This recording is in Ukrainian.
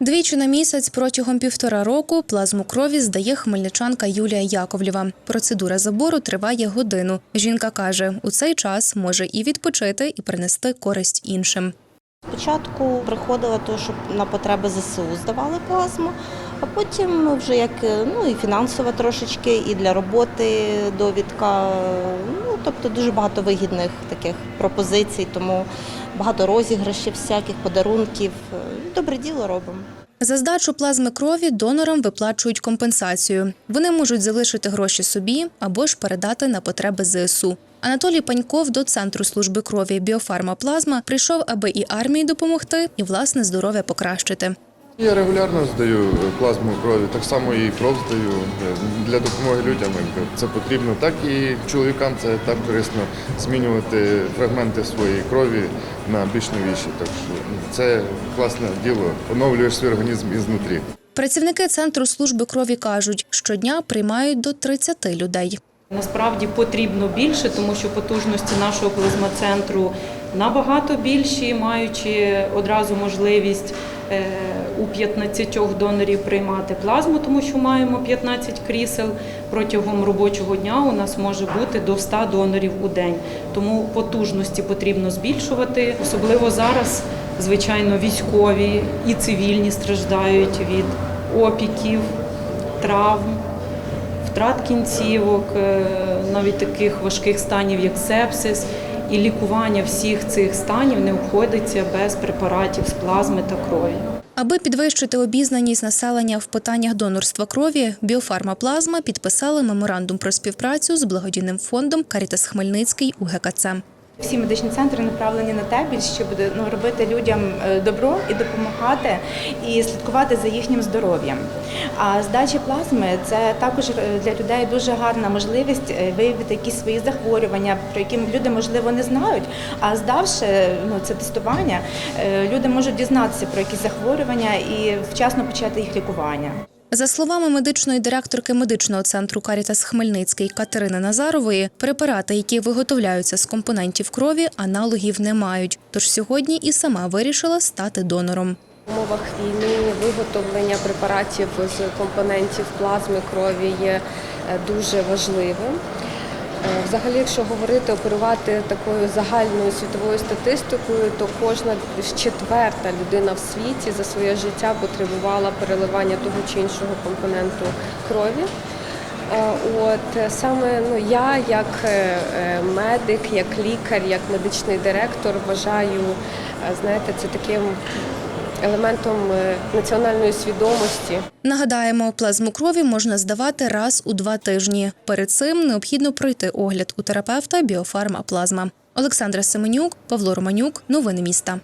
Двічі на місяць протягом півтора року плазму крові здає хмельничанка Юлія Яковлєва. Процедура забору триває годину. Жінка каже, у цей час може і відпочити, і принести користь іншим. Спочатку приходила то, щоб на потреби ЗСУ здавали плазму, а потім вже як ну і фінансово трошечки, і для роботи довідка. Ну тобто дуже багато вигідних таких пропозицій, тому багато розіграшів, всяких подарунків. Добре діло робимо. За здачу плазми крові донорам виплачують компенсацію. Вони можуть залишити гроші собі або ж передати на потреби ЗСУ. Анатолій Паньков до центру служби крові Біофарма Плазма прийшов, аби і армії допомогти, і власне здоров'я покращити. Я регулярно здаю плазму крові, так само і кров здаю для допомоги людям. Це потрібно. Так і чоловікам це так корисно змінювати фрагменти своєї крові на більш новіші. Так що ну, це класне діло. Оновлюєш свій організм ізнутрі. Працівники центру служби крові кажуть, щодня приймають до 30 людей. Насправді потрібно більше, тому що потужності нашого плазмоцентру набагато більші, маючи одразу можливість у 15 донорів приймати плазму, тому що маємо 15 крісел. Протягом робочого дня у нас може бути до 100 донорів у день. Тому потужності потрібно збільшувати. Особливо зараз, звичайно, військові і цивільні страждають від опіків, травм втрат кінцівок, е, навіть таких важких станів, як сепсис. І лікування всіх цих станів не обходиться без препаратів з плазми та крові. Аби підвищити обізнаність населення в питаннях донорства крові, Біофарма Плазма підписали меморандум про співпрацю з благодійним фондом Карітас Хмельницький у ГКЦ. Всі медичні центри направлені на те, щоб ну, робити людям е, добро і допомагати, і слідкувати за їхнім здоров'ям. А здача плазми це також е, для людей дуже гарна можливість е, виявити якісь свої захворювання, про які люди можливо не знають. А здавши ну, це тестування, люди можуть дізнатися про якісь захворювання і вчасно почати їх лікування. За словами медичної директорки медичного центру Карітас Хмельницький Катерини Назарової, препарати, які виготовляються з компонентів крові, аналогів не мають. Тож сьогодні і сама вирішила стати донором. В умовах війни виготовлення препаратів з компонентів плазми крові є е, дуже важливим. Е, Взагалі, якщо говорити, оперувати такою загальною світовою статистикою, то кожна четверта людина в світі за своє життя потребувала переливання того чи іншого компоненту крові. Е, От е, саме ну я, як медик, як лікар, як медичний директор, вважаю, знаєте, це таким елементом е, національної свідомості. Нагадаємо, плазму крові можна здавати раз у два тижні. Перед цим необхідно пройти огляд у терапевта Біофарма Плазма. Олександра Семенюк, Павло Романюк. Новини міста.